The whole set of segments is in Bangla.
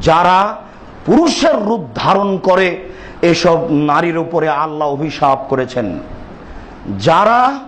যারা পুরুষের রূপ ধারণ করে, এসব নারীর উপরে আল্লাহ অভিশাপ করেছেন। যারা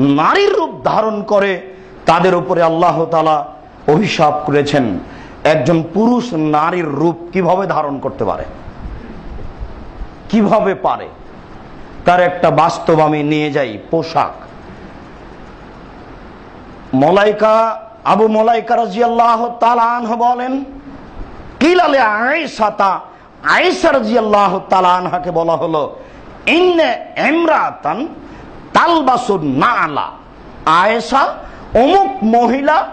নারীর রূপ ধারণ করে তাদের উপরে আল্লাহ তালা অভিশাপ করেছেন। একজন পুরুষ নারীর রূপ কীভাবে ধারণ করতে পারে? কীভাবে পারে? তার একটা বাস্তব আমি নিয়ে যাই, পোশাক। মলাইকা, আবু মলাইকা রাজিয়াল্লাহ তালান বলেন কিলালে আয়েশা রাজিয়াল্লাহ তালানহাকে বলা হলো, ইন্নে এমরাতান তালবাসুর না আলা আয়েশা অমুক মহিলা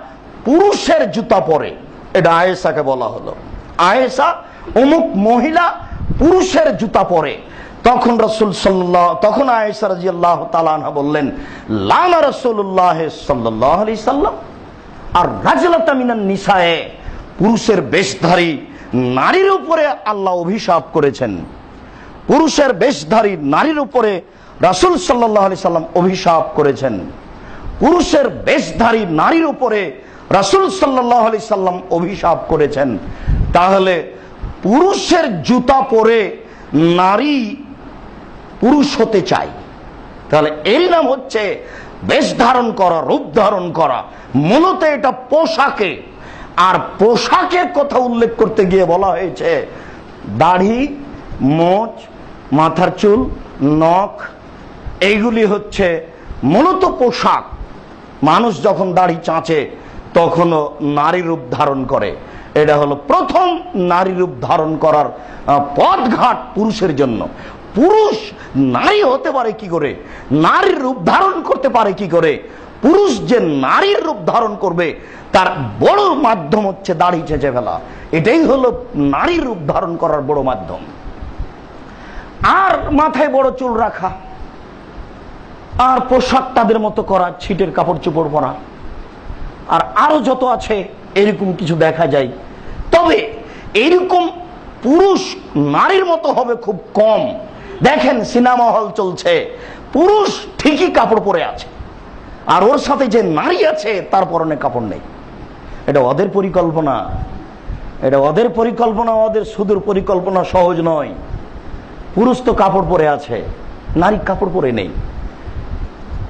পুরুষের জুতা পরে। এটা আয়েশাকে বলা হলো। আয়েশা অমুক মহিলা পুরুষের জুতা পরে। তখন রসুল সাল্লাহ তখন আয়েশা রাজি আল্লাহ তালানহা বললেন, লানা রসুল্লাহ সাল্লাহ আলি সাল্লাম আর রাজলতা মিনান নিসায়ে, পুরুষের বেশধারী নারীর উপরে আল্লাহ অভিশাপ করেছেন। পুরুষের বেশধারী নারীর উপরে রাসুল সাল্লাহ আলি সাল্লাম অভিশাপ করেছেন। পুরুষের বেশধারী নারীর উপরে রাসুল সাল্লাহ আলি সাল্লাম অভিশাপ করেছেন। তাহলে পুরুষের জুতা পরে নারী পুরুষ হতে চাই তাহলে এর নাম হচ্ছে বেশ ধারণ করা, রূপ ধারণ করা। মূলত এটা পোশাকে। আর পোশাকের কথা উল্লেখ করতে গিয়ে বলা হয়েছে, দাড়ি, মোচ, মাথার চুল, নখ, এইগুলি হচ্ছে মূলত পোশাক। মানুষ যখন দাড়ি চাঁচে, তখনও নারী রূপ ধারণ করে। এটা হলো প্রথম নারী রূপ ধারণ করার পথঘাট পুরুষের জন্য। পুরুষ নারী হতে পারে কি করে? নারীর রূপ ধারণ করতে পারে কি করে? পুরুষ যে নারীর রূপ ধারণ করবে, তার বড় মাধ্যম হচ্ছে দাড়ি চেঁচে ফেলা। এটাই হলো নারীর রূপ ধারণ করার বড় মাধ্যম। আর মাথায় বড় চুল রাখা। আর পোশাক তাদের মতো করা, ছিটের কাপড় চোপড় পরা। আর আরও যত আছে, এরকম কিছু দেখা যায়। তবে এরকম পুরুষ নারীর মতো হবে খুব কম। দেখেন, সিনেমা হল চলছে। পুরুষ ঠিকই কাপড় পরে আছে। আর ওর সাথে যে নারী আছে, তার পরনে কাপড় নেই। এটা ওদের পরিকল্পনা। এটা ওদের পরিকল্পনা, ওদের সুদূর পরিকল্পনা সহজ নয়। পুরুষ তো কাপড় পরে আছে, নারী কাপড় পরে নেই।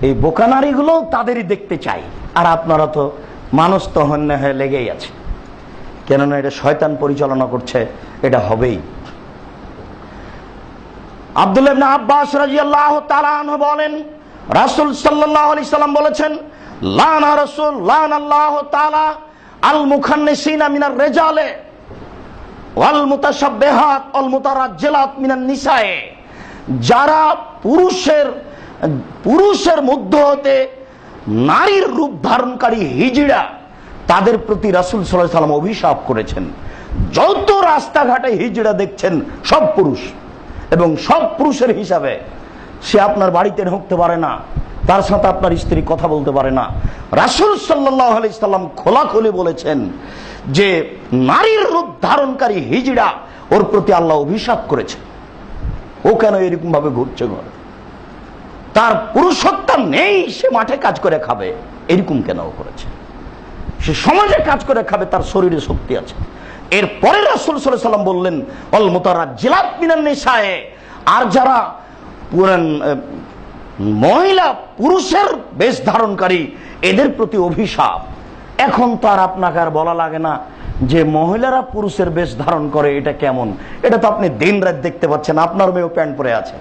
এই বোকা নারীগুলো তাদেরই দেখতে চাই। আর আপনারা তো মানুষ তো হন্য হয়ে লেগেই আছে। কেননা এটা শয়তান পরিচালনা করছে, এটা হবেই। আব্দুল ইবনে আব্বাস রাদিয়াল্লাহু তাআলা আনহু বলেন, রাসূল সাল্লাল্লাহু আলাইহি সাল্লাম বলেছেন, লানা রাসূল, লান আল্লাহু তাআলা আল মুখান্নিসিনা মিনার রিজালে ওয়াল মুতাশাব্বিহাত ওয়াল মুতারাজ্জিলাত মিনান নিসায়ে। যারা পুরুষের পুরুষের মধ্য হতে নারীর রূপ ধারণকারী হিজড়া তাদের প্রতি রাসূল আলাইহি সাল্লাম অভিশাপ করেছেন। যত রাস্তাঘাটে হিজড়া দেখছেন, সব পুরুষ। এবং সব পুরুষের হিসাবে সে আপনার বাড়িতে ঢুকতে পারে না, তার সাথে আপনার স্ত্রী কথা বলতে পারে না। রাসুল সাল্লাহ আলাইসাল্লাম খোলাখুলি বলেছেন যে, নারীর রূপ ধারণকারী হিজড়া ওর প্রতি আল্লাহ অভিশাপ করেছে ও কেন এরকম ভাবে ঘুরছে ঘর? তার পুরুষত্ব নেই, সে মাঠে কাজ করে খাবে। এরকম কেন করেছে? সে সমাজে কাজ করে খাবে, তার শরীরে শক্তি আছে। এরপরে রাসুল সাল্লাম বললেন অল মোতারা জিলাত মিনান নিসায়ে। আর যারা মহিলা পুরুষের বেশ ধারণকারী, এদের প্রতি অভিশাপ। এখন তো আর আপনাকে আর বলা লাগে না যে মহিলারা পুরুষের বেশ ধারণ করে, এটা কেমন? এটা তো আপনি দিন রাত দেখতে পাচ্ছেন, আপনার মেয়েও প্যান্ট পরে আছে।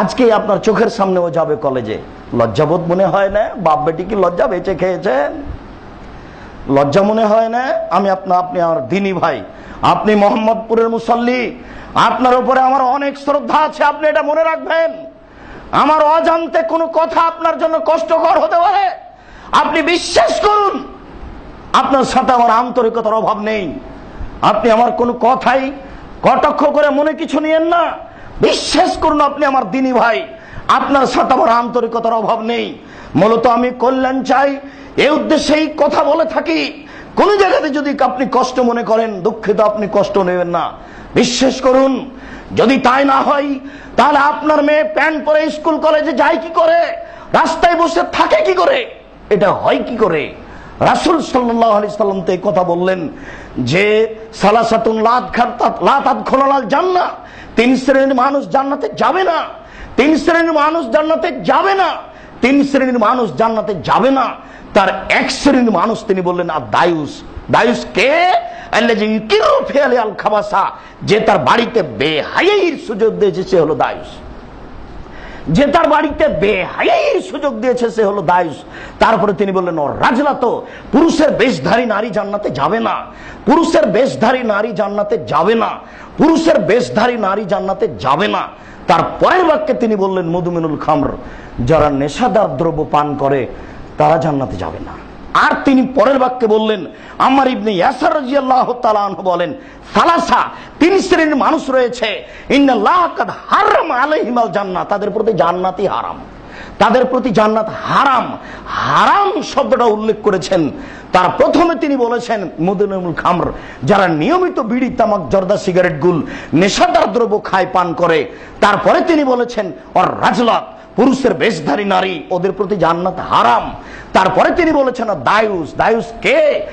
আজকে আপনার চোখের সামনেও যাবে কলেজে। লজ্জাবোধ মনে হয় না? বাপ বেটি কি লজ্জা বেঁচে খেয়েছেন? লজ্জা মনে হয় না? আমি আপনার আপনি আমার দিনী ভাই। আপনি মোহাম্মদপুরের মুসল্লি। আপনার উপরে আমার অনেক শ্রদ্ধা আছে, আপনি এটা মনে রাখবেন। আমার অজান্তে কোনো কথা আপনার জন্য কষ্টকর হতে পারে। আপনি বিশ্বাস করুন, আপনার সাথে আমার আন্তরিকতার অভাব নেই। আপনি আমার কোনো কথাই কটাক্ষ করে মনে কিছু নিয়েন না। বিশ্বাস করুন আপনি আমার দিনী ভাই। আপনার সাথে আমার আন্তরিকতার অভাব নেই। মূলত আমি কল্যাণ চাই। এই উদ্দেশ্যেই কথা বলে থাকি। কোন জায়গাতে যদি আপনি কষ্ট মনে করেন, দুঃখিত, আপনি কষ্ট নেবেন না। বিশ্বাস করুন, যদি তাই না হয়, তাহলে আপনার মেয়ে প্যান্ট পরে স্কুল, কলেজে যায় কি করে? রাস্তায় বসে থাকে কি করে? এটা হয় কি করে? রাসুল সাল্লাম তো কথা বললেন যে, সালাসাতুন লাত খাত লাত খোলালাল জান্না তিন শ্রেণির মানুষ জান্নাতে যাবে না। তিন শ্রেণির মানুষ জান্নাতে যাবে না। তিন শ্রেণির মানুষ জান্নাতে যাবে না। তার এক শ্রেণির মানুষ তিনি বললেন, আর দায়ুস। দায়ুস কে? যে তার বাড়িতে বেহাইয়ের সুযোগ দিয়েছে, সে হলো দায়ুস। যে তার বাড়িতে বেহাই সুযোগ দিয়েছে, সে হলো দায়ুস। তারপরে তিনি বললেন, ও রাজলা তো, পুরুষের বেশধারী নারী জান্নাতে যাবে না। পুরুষের বেশধারী নারী জান্নাতে যাবে না। পুরুষের বেশধারী নারী জান্নাতে যাবে না। তার পরের বাক্যে তিনি বললেন, মধুমিনুল খামর, যারা নেশাদার দ্রব্য পান করে, তারা জান্নাতে যাবে না। আর তিনি পরের বাক্যে বললেন, আমার ইবনে ইয়াসার রাদিয়াল্লাহু তাআলা বলেন, সালাসা, তিন শ্রেণির মানুষ রয়েছে, ইন্নাল্লাহ কাদ হারাম আলাইহিমাল জান্নাত তাদের প্রতি জান্নাতই হারাম। তাদের প্রতি জান্নাত হারাম। হারাম শব্দটা উল্লেখ করেছেন। তার প্রথমে তিনি বলেছেন মুদিনুল খামর, যারা নিয়মিত বিড়ি, তামাক, জর্দা, সিগারেট, গুল, নেশাদার দ্রব্য খায়, পান করে। তারপরে তিনি বলেছেন, অর রাজলাত পুরুষের বেশধারী নারী, ওদের প্রতি জান্নাত হারাম। তারপরে তিনি বলেছেন, দায়ুস দায়ুস কে?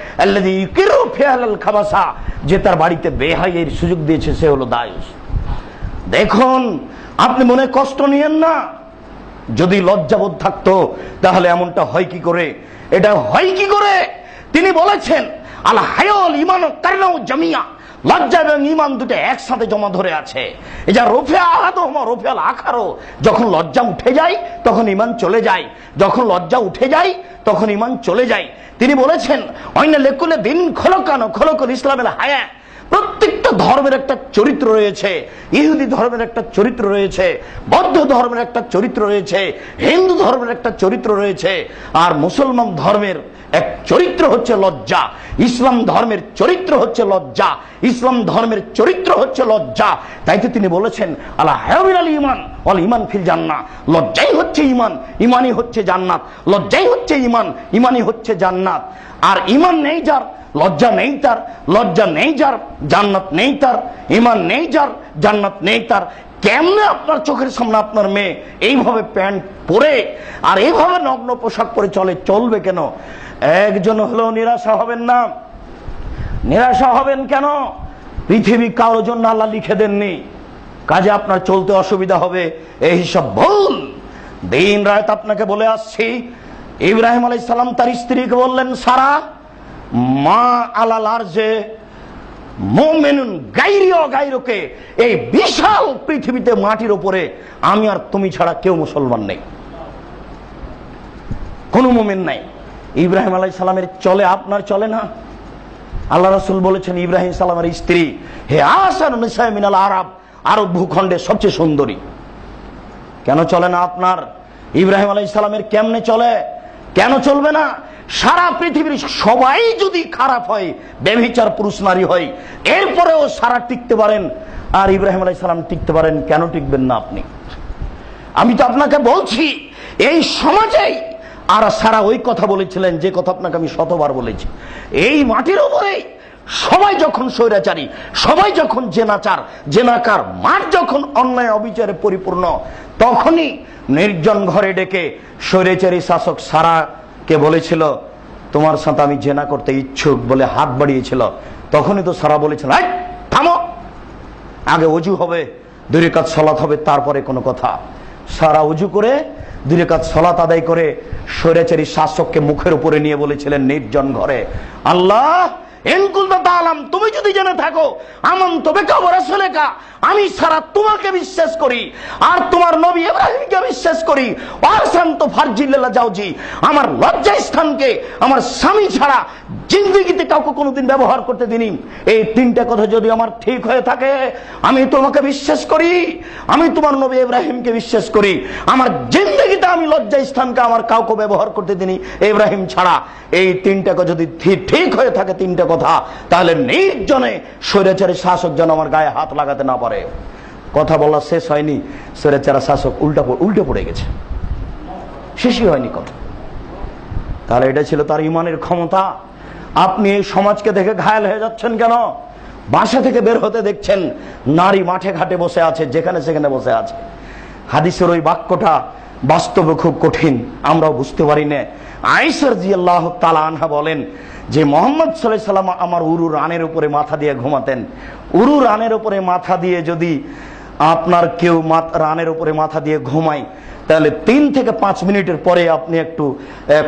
খাবাসা। যে তার বাড়িতে বেহাইয়ের সুযোগ দিয়েছে, সে হলো দায়ুস। দেখুন, আপনি মনে কষ্ট নিয়েন না? যদি লজ্জাবোধ থাকতো, তাহলে এমনটা হয় কি করে? এটা হয় কি করে? তিনি বলেছেন, আল হায়ল ইমান জামিয়া। লজ্জা এবং ইমান দুটো একসাথে জমা ধরে আছে। এটা রফে আহাদ রফেল আখারো। যখন লজ্জা উঠে যায়, তখন ইমান চলে যায়। যখন লজ্জা উঠে যায়, তখন ইমান চলে যায়। তিনি বলেছেন অন্য লেকুলে দিন খোলকানো খোলকুল ইসলামের হায়া। প্রত্যেকটা ধর্মের একটা চরিত্র রয়েছে। ইহুদি ধর্মের একটা চরিত্র রয়েছে, বৌদ্ধ ধর্মের একটা চরিত্র রয়েছে, হিন্দু ধর্মের একটা চরিত্র রয়েছে, আর মুসলমান ধর্মের এক চরিত্র হচ্ছে লজ্জা। ইসলাম ধর্মের চরিত্র হচ্ছে লজ্জা। ইসলাম ধর্মের চরিত্র হচ্ছে লজ্জা। তাইতে তিনি বলেছেন আল্লাহ হায়াবিন আলী ইমান অল ইমান ফিল জান্না লজ্জাই হচ্ছে ইমান ইমানই হচ্ছে জান্নাত। লজ্জাই হচ্ছে ইমান ইমানই হচ্ছে জান্নাত। আর ইমান নেই যার লজ্জা নেই তার, লজ্জা নেই যার, জান্নাত নেই তার ইমান নেই যার, জান্নাত নেই তার। কেমনে আপনার চোখের সামনে আপনার মেয়ে এইভাবে প্যান্ট পরে আর এইভাবে নগ্ন পোশাক পরে চলে, চলবে কেন? একজন হলেও নিরাশা হবেন না। নিরাশা হবেন কেন? পৃথিবী কারোর জন্য আল্লাহ লিখে দেননি। কাজে আপনার চলতে অসুবিধা হবে, এই সব ভুল। দিন রাত আপনাকে বলে আসছি, ইব্রাহিম আলাইসালাম তার স্ত্রীকে বললেন, সারা মা আলালার যে মোমেনুন গাইরিও গাইরোকে এই বিশাল পৃথিবীতে মাটির উপরে, আমি আর তুমি ছাড়া কেউ মুসলমান নেই। কোনো মোমেন নাই। ইব্রাহিম আলাই সালামের চলে আপনার চলে না? আল্লাহ রসুল বলেছেন, ইব্রাহিম সালামের স্ত্রী হে আসান মিনাল আরব আরব ভূখণ্ডে সবচেয়ে সুন্দরী। কেন চলে না আপনার? ইব্রাহিম আলাই সালামের কেমনে চলে? কেন চলবে না? সারা পৃথিবীর সবাই যদি খারাপ হয় বেভিচার পুরুষ নারী হয়, এরপরেও সারা টিকতে পারেন। আর ইব্রাহিম আলাই সালাম টিকতে পারেন, কেন টিকবেন না আপনি? আমি তো আপনাকে বলছি, এই সমাজেই আর সারা ওই কথা বলেছিলেন, যে কথা আপনাকে আমি শতবার বলেছি। এই মাটির উপরেই সবাই যখন স্বৈরাচারী, সবাই যখন জেনাচার, জেনাকার মাঠ যখন অন্যায় অবিচারে পরিপূর্ণ, তখনই নির্জন ঘরে ডেকে স্বৈরাচারী শাসক সারাকে বলেছিল, তোমার সাথে আমি জেনা করতে ইচ্ছুক বলে হাত বাড়িয়েছিল। তখনই তো সারা বলেছিল থামো! আগে অজু হবে দুই কাজ সলাৎ হবে, তারপরে কোনো কথা। সারা উজু করে দুই কাজ সলাত আদায় করে স্বৈরাচারী শাসককে মুখের উপরে নিয়ে বলেছিলেন নির্জন ঘরে, আল্লাহ তুমি যদি জেনে থাকো, আমন তবে কা আমি সারা তোমাকে বিশ্বাস করি, আর তোমার নবী ইব্রাহিমকে বিশ্বাস করি। শান্ত ফারজিল্লা যাওজি আমার লজ্জা স্থানকে আমার স্বামী ছাড়া জিন্দগিতে কাউকে কোনোদিন ব্যবহার করতে দিনি। এই তিনটা কথা যদি আমার ঠিক হয়ে থাকে, আমি তোমাকে বিশ্বাস করি, আমি তোমার নবী ইব্রাহিমকে বিশ্বাস করি। আমার জিন্দগিতে আমি লজ্জা স্থানকে আমার কাউকে ব্যবহার করতে দিনি, ইব্রাহিম ছাড়া। এই তিনটা কথা যদি ঠিক হয়ে থাকে তিনটা কথা, তাহলে নির্জনে স্বৈরাচারী শাসক যেন আমার গায়ে হাত লাগাতে না পারে। কথা বলা শেষ হয়নি সেরেচারা শাসক উল্টা উল্টে পড়ে গেছে। শেষই হয়নি কথা। তাহলে এটা ছিল তার ইমানের ক্ষমতা। আপনি সমাজকে দেখে ঘায়াল হয়ে যাচ্ছেন কেন? বাসা থেকে বের হতে দেখছেন নারী মাঠে ঘাটে বসে আছে, যেখানে সেখানে বসে আছে। হাদিসের ওই বাক্যটা বাস্তবে খুব কঠিন, আমরাও বুঝতে পারি না। আইসার জি আল্লাহ তালা আনহা বলেন যে মোহাম্মদ সাল্লাহ সাল্লাম আমার উরু রানের উপরে মাথা দিয়ে ঘুমাতেন। উরু রানের উপরে মাথা দিয়ে যদি আপনার কেউ রানের উপরে মাথা দিয়ে ঘুমায় তাহলে তিন থেকে পাঁচ মিনিটের পরে আপনি একটু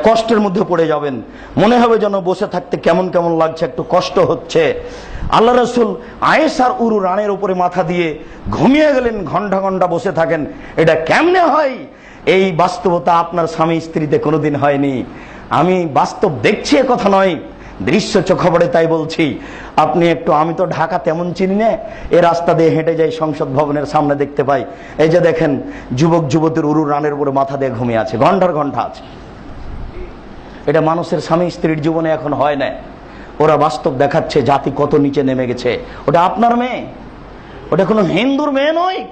কষ্টের মধ্যে পড়ে যাবেন। মনে হবে যেন বসে থাকতে কেমন কেমন লাগছে, একটু কষ্ট হচ্ছে। আল্লাহ রসুল আয়েসার উরু রানের উপরে মাথা দিয়ে ঘুমিয়ে গেলেন, ঘণ্টা ঘণ্টা বসে থাকেন। এটা কেমনে হয়? এই বাস্তবতা আপনার স্বামী স্ত্রীতে কোনোদিন হয়নি। আমি বাস্তব দেখছি কথা নয়। দৃশ্য চোখবরে তাই বলছি, আপনি একটু, আমি তো ঢাকা তেমন চিনি না, এ রাস্তা দিয়ে হেঁটে যাই সংসদ ভবনের সামনে দেখতে পাই। এই যে দেখেন, যুবক যুবতীর উরু রানের উপরে মাথা দিয়ে ঘুমিয়ে আছে, ঘণ্টার ঘণ্টা আছে। এটা মানুষের স্বামী স্ত্রীর জীবনে এখন হয় না। ওরা বাস্তব দেখাচ্ছে, জাতি কত নিচে নেমে গেছে। ওটা আপনার মেয়ে? ওটা কোনো হিন্দুর মেয়ে নয়